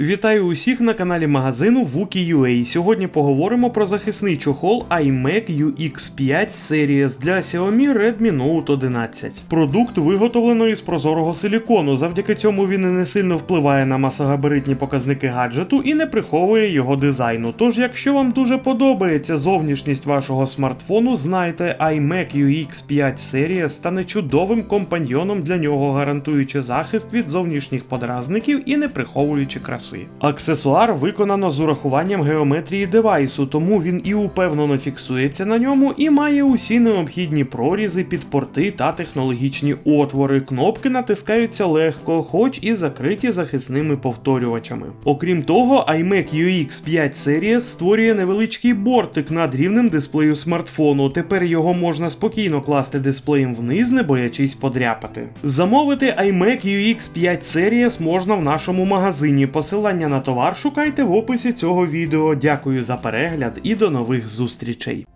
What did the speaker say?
Вітаю усіх на каналі магазину Wookie.ua. Сьогодні поговоримо про захисний чохол iMac UX5 Series для Xiaomi Redmi Note 11. Продукт виготовлено із прозорого силікону. Завдяки цьому він і не сильно впливає на масогабаритні показники гаджету і не приховує його дизайну. Тож, якщо вам дуже подобається зовнішність вашого смартфону, знайте, iMac UX5 Series стане чудовим компаньйоном для нього, гарантуючи захист від зовнішніх подразників і не приховуючи краси. Аксесуар виконано з урахуванням геометрії девайсу, тому він і упевнено фіксується на ньому і має усі необхідні прорізи під порти та технологічні отвори. Кнопки натискаються легко, хоч і закриті захисними повторювачами. Окрім того, iMac UX5 Series створює невеличкий бортик над рівнем дисплею смартфону. Тепер його можна спокійно класти дисплеєм вниз, не боячись подряпати. Замовити iMac UX5 Series можна в нашому магазині. Посилання на товар шукайте в описі цього відео. Дякую за перегляд і до нових зустрічей.